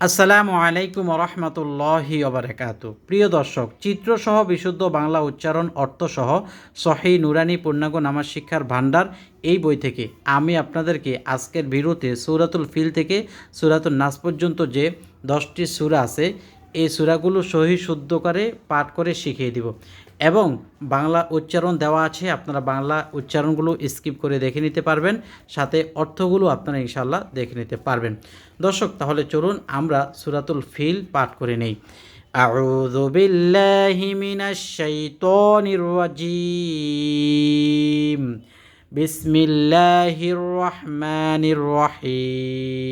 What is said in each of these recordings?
আসসালামু আলাইকুম রহমতুল্লাহি ওবরাকাত। প্রিয় দর্শক, চিত্রসহ বিশুদ্ধ বাংলা উচ্চারণ অর্থসহ সহি নুরানি পূর্ণাঙ্গ নামাজ শিক্ষার ভাণ্ডার এই বই থেকে আমি আপনাদেরকে আজকের ভিডিওতে সুরাতুল ফিল থেকে সুরাতুল নাস পর্যন্ত যে দশটি সুরা আছে এই সুরাগুলো সহি শুদ্ধ করে পাঠ করে শিখিয়ে দিব এবং বাংলা উচ্চারণ দেওয়া আছে আপনারা বাংলা উচ্চারণগুলো স্কিপ করে দেখে নিতে পারবেন সাথে অর্থগুলো আপনারা ইনশাল্লাহ দেখে নিতে পারবেন দর্শক তাহলে চলুন আমরা সুরাতুল ফিল পাঠ করে নেই أعوذ بالله من الشيطان الرجيم بسم الله الرحمن الرحيم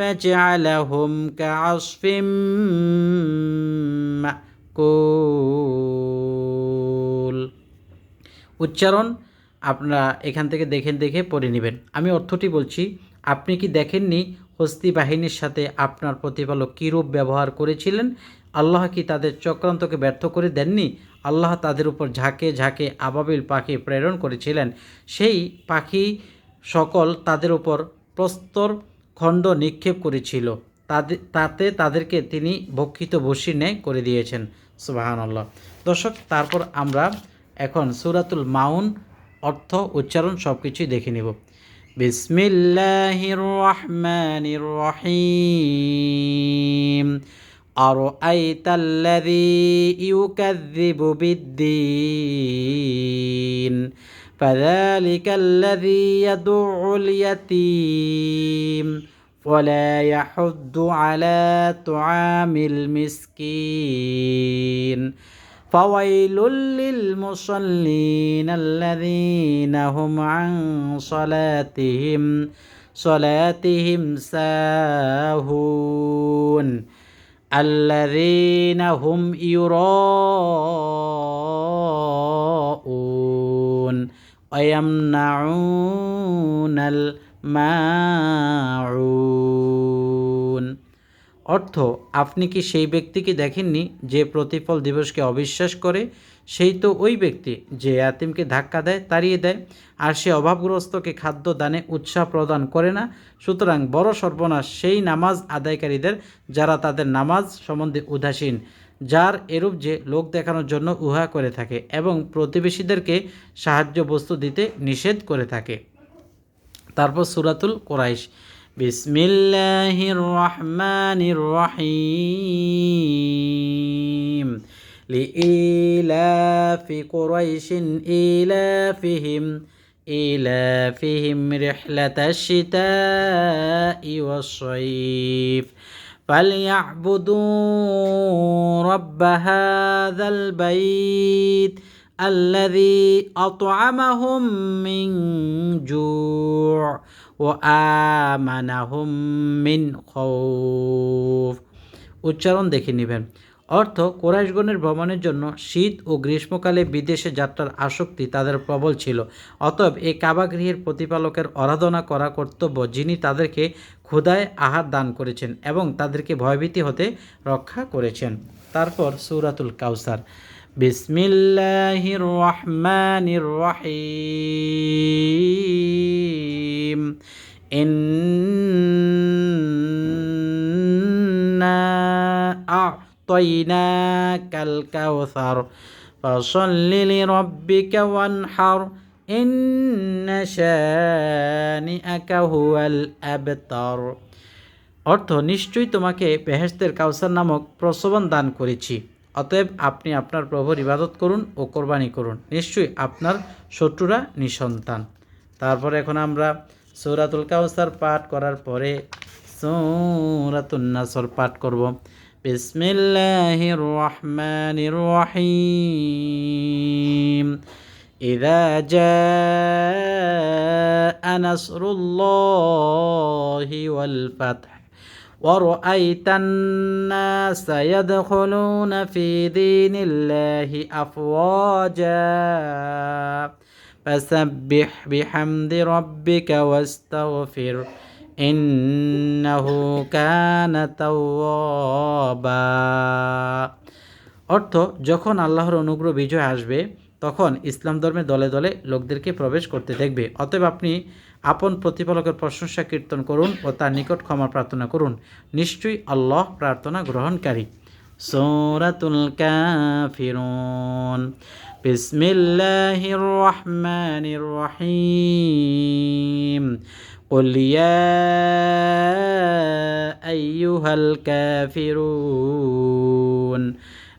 فجعلهم كعصف مأكول উচ্চারণ আপনারা এখান থেকে দেখে দেখে পড়ে নেবেন আমি অর্থটি বলছি আপনি কি দেখেননি হস্তি বাহিনীর সাথে আপনার প্রতিপালক কী রূপ ব্যবহার করেছিলেন আল্লাহ কি তাদের চক্রান্তকে ব্যর্থ করে দেননি আল্লাহ তাদের উপর ঝাঁকে ঝাঁকে আবাবিল পাখি প্রেরণ করেছিলেন সেই পাখি সকল তাদের উপর প্রস্তর খণ্ড নিক্ষেপ করেছিল তাদের তাতে তাদেরকে তিনি ভক্ষিত বসি ন্যায় করে দিয়েছেন সুবাহান আল্লাহ দর্শক তারপর আমরা এখন সুরাতুল মাউন অর্থ উচ্চারণ সব কিছুই দেখে নেব বিসমিল্লাহির রহমানির রহিম أرأيت الذي يكذب بالدين فذلك الذي يدع اليتيم ولا يحض على طعام المسكين. فويل للمصلين الذين هم عن صلاتهم صلاتهم ساهون. الذين هم يراءون ويمنعون মাউন। অর্থ, আপনি কি সেই ব্যক্তিকে দেখেননি যে প্রতিফল দিবসকে অবিশ্বাস করে? সেই তো ওই ব্যক্তি যে আতিমকে ধাক্কা দেয়, তাড়িয়ে দেয়, আর সে অভাবগ্রস্তকে খাদ্য দানে উৎসাহ প্রদান করে না। সুতরাং বড় সর্বনাশ সেই নামাজ আদায়কারীদের যারা তাদের নামাজ সম্বন্ধে উদাসীন, যার এরূপ যে লোক দেখানোর জন্য উহা করে থাকে এবং প্রতিবেশীদেরকে সাহায্য বস্তু দিতে নিষেধ করে থাকে। তারপর সুরাতুল কোরাইশ বিসমিল্লাহির রহমানির রহিম لإيلاف قريش إيلافهم إيلافهم رحلة الشتاء والصيف فليعبدوا رب هذا البيت الذي أطعمهم من جوع وآمنهم من خوف উচ্চারণ দেখে নেবেন অর্থ কোরাইশগণের ভ্রমণের জন্য শীত ও গ্রীষ্মকালে বিদেশে যাত্রার আসক্তি তাদের প্রবল ছিল অতএব এই কাবাগৃহের প্রতিপালকের আরাধনা করা কর্তব্য যিনি তাদেরকে ক্ষুদায় আহার দান করেছেন এবং তাদেরকে ভয়ভীতি হতে রক্ষা করেছেন তারপর সৌরাতুল কাউসার বিসমিল্লাহির রহমানির রহিম ইন্না আ'তাইনাকাল কাউসার ফসল্লি লিরাব্বিকা ওয়ানহার ইন্ন শানিআকা হুয়াল আবতার অর্থ, নিশ্চয়ই তোমাকে বেহেশতের কাউসার নামক প্রসবন দান করেছি। অতএব আপনি আপনার প্রভুর ইবাদত করুন ও কোরবানি করুন নিশ্চয়ই আপনার শত্রুরা নিঃসন্তান তারপর এখন আমরা সৌরাতুল কাউসার পাঠ করার পরে সৌরাতুল নাসর পাঠ করব بسم الله الرحمن الرحيم إذا جاء نصر الله والفتح ورأيت الناس يدخلون في دين الله أفواجا فسبح بحمد ربك واستغفر إنه كان توابا অর্থ যখন আল্লাহর অনুগ্রহ বিজয় আসবে তখন ইসলাম ধর্মে দলে দলে লোকদেরকে প্রবেশ করতে দেখবে অতএব আপনি আপন প্রতিপালকের প্রশংসা কীর্তন করুন ও তার নিকট ক্ষমা প্রার্থনা করুন নিশ্চয়ই আল্লাহ প্রার্থনা গ্রহণকারী সৌরাতুল কাফিরুন বিসমিল্লাহির রহমানির রহিম قل يا أيها الكافرون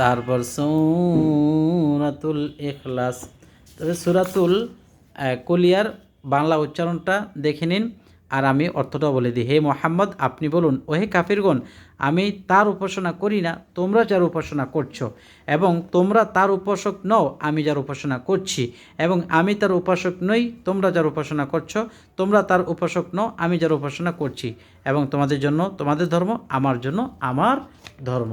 তারপর সূরাতুল ইখলাস। তবে সুরাতুল কুলিয়ার বাংলা উচ্চারণটা দেখে নিন আর আমি অর্থটা বলে দিই। হে মোহাম্মদ, আপনি বলুন ও হে কাফিরগণ, আমি তার উপাসনা করি না, তোমরা যার উপাসনা করছ এবং তোমরা তার উপাসক নও, আমি যার উপাসনা করছি এবং আমি তার উপাসক নই, তোমরা যার উপাসনা করছ, তোমরা তার উপাসক নও, আমি যার উপাসনা করছি এবং তোমাদের জন্য, তোমাদের ধর্ম, আমার জন্য, আমার ধর্ম।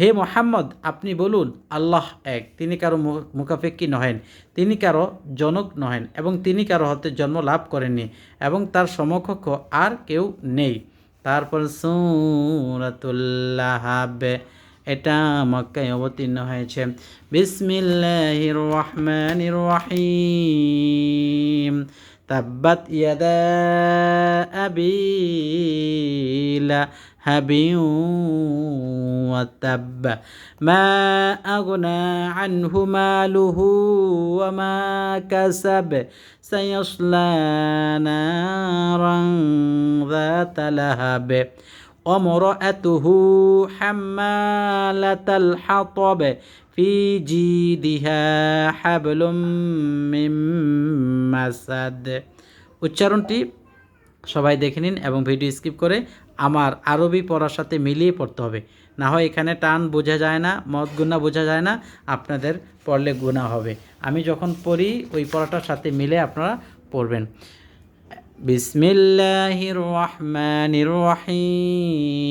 হে মোহাম্মদ, আপনি বলুন, আল্লাহ এক। তিনি কারও মুখাপেক্ষী নহেন, তিনি কারও জনক নহেন, এবং তিনি কারও হতে জন্ম লাভ করেননি, এবং তার সমকক্ষ আর কেউ নেই। তারপর সুরাতুল্লাহাব এটা মক্কায় অবতীর্ণ হয়েছে। বিসমিল্লাহির রহমানির রহিম। তাব্বাত ইয়াদা আবি লাহাব وتب ما أغنى عنه ماله وما كسب سيصلى نارا ذات لهب وامرأته حمالة الحطب في جيدها حبل من مسد উচ্চারণটি সবাই দেখে নিন এবং ভিডিও স্কিপ করে আমার আরবি পড়ার সাথে মিলিয়ে পড়তে হবে। না হয় এখানে টান বোঝা যায় না, মদ গুণা বোঝা যায় না, আপনাদের পড়লে গুণা হবে। আমি যখন পড়ি, ওই পড়াটার সাথে মিলে আপনারা পড়বেন। বিসমিল্লাহির রহমানির রহিম।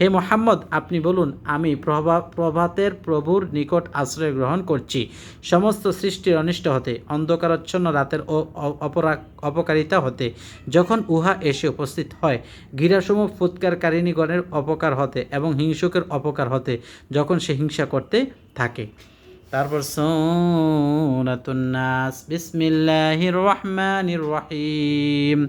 হে মোহাম্মদ, আপনি বলুন, আমি প্রভা, প্রভাতের প্রভুর নিকট আশ্রয় গ্রহণ করছি। সমস্ত সৃষ্টির অনিষ্ট হতে, অন্ধকারাচ্ছন্ন রাতের অপরা অপকারিতা হতে, যখন উহা এসে উপস্থিত হয়, গিরাসমূহ ফুৎকারকারিণীগণের অপকার হতে এবং হিংসুকের অপকার হতে, যখন সে হিংসা করতে থাকে। তারপর, সূরাতুন্নাস, বিসমিল্লাহির রহমানির রহিম।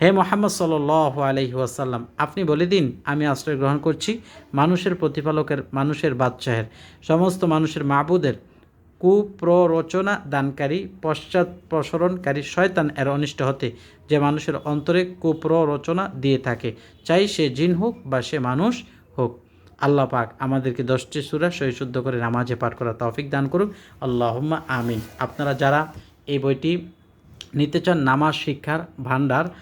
হে মোহাম্মদ সাল আলহি ওয়াসাল্লাম আপনি বলে দিন আমি আশ্রয় গ্রহণ করছি মানুষের প্রতিপালকের মানুষের বাদশাহের সমস্ত মানুষের মাবুদের। কুপ্ররচনা দানকারী পশ্চাৎ প্রসরণকারী শয়তান এর অনিষ্ট হতে যে মানুষের অন্তরে কুপ্ররচনা দিয়ে থাকে চাই সে জিন হোক বা সে মানুষ হোক। আল্লাহ পাক আমাদেরকে দশটি সুরা সহিশুদ্ধ করে নামাজে পাঠ করা তৌফিক দান করুক আল্লাহুম্মা আমিন। আপনারা যারা এই বইটি নিতে চান নামাজ শিক্ষার ভান্ডার আহ,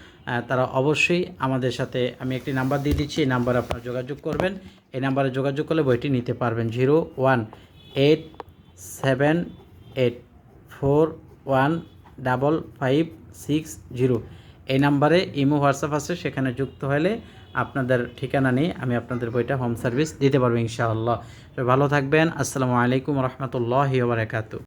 তারা অবশ্যই আমাদের সাথে, আমি একটি নাম্বার দিয়ে দিচ্ছি, এই নাম্বারে আপনারা যোগাযোগ করবেন। এই নাম্বারে যোগাযোগ করলে বইটি নিতে পারবেন। Zero one eight seven eight four one double five six zero. এই নাম্বারে ইমো, হোয়াটসঅ্যাপ আছে, সেখানে যুক্ত হলে আপনাদের ঠিকানা নিয়ে আমি আপনাদের বইটা হোম সার্ভিস দিতে পারব ইনশাআল্লাহ। ভালো থাকবেন। আসসালামু আলাইকুম রহমতুল্লাহ বারাকাতু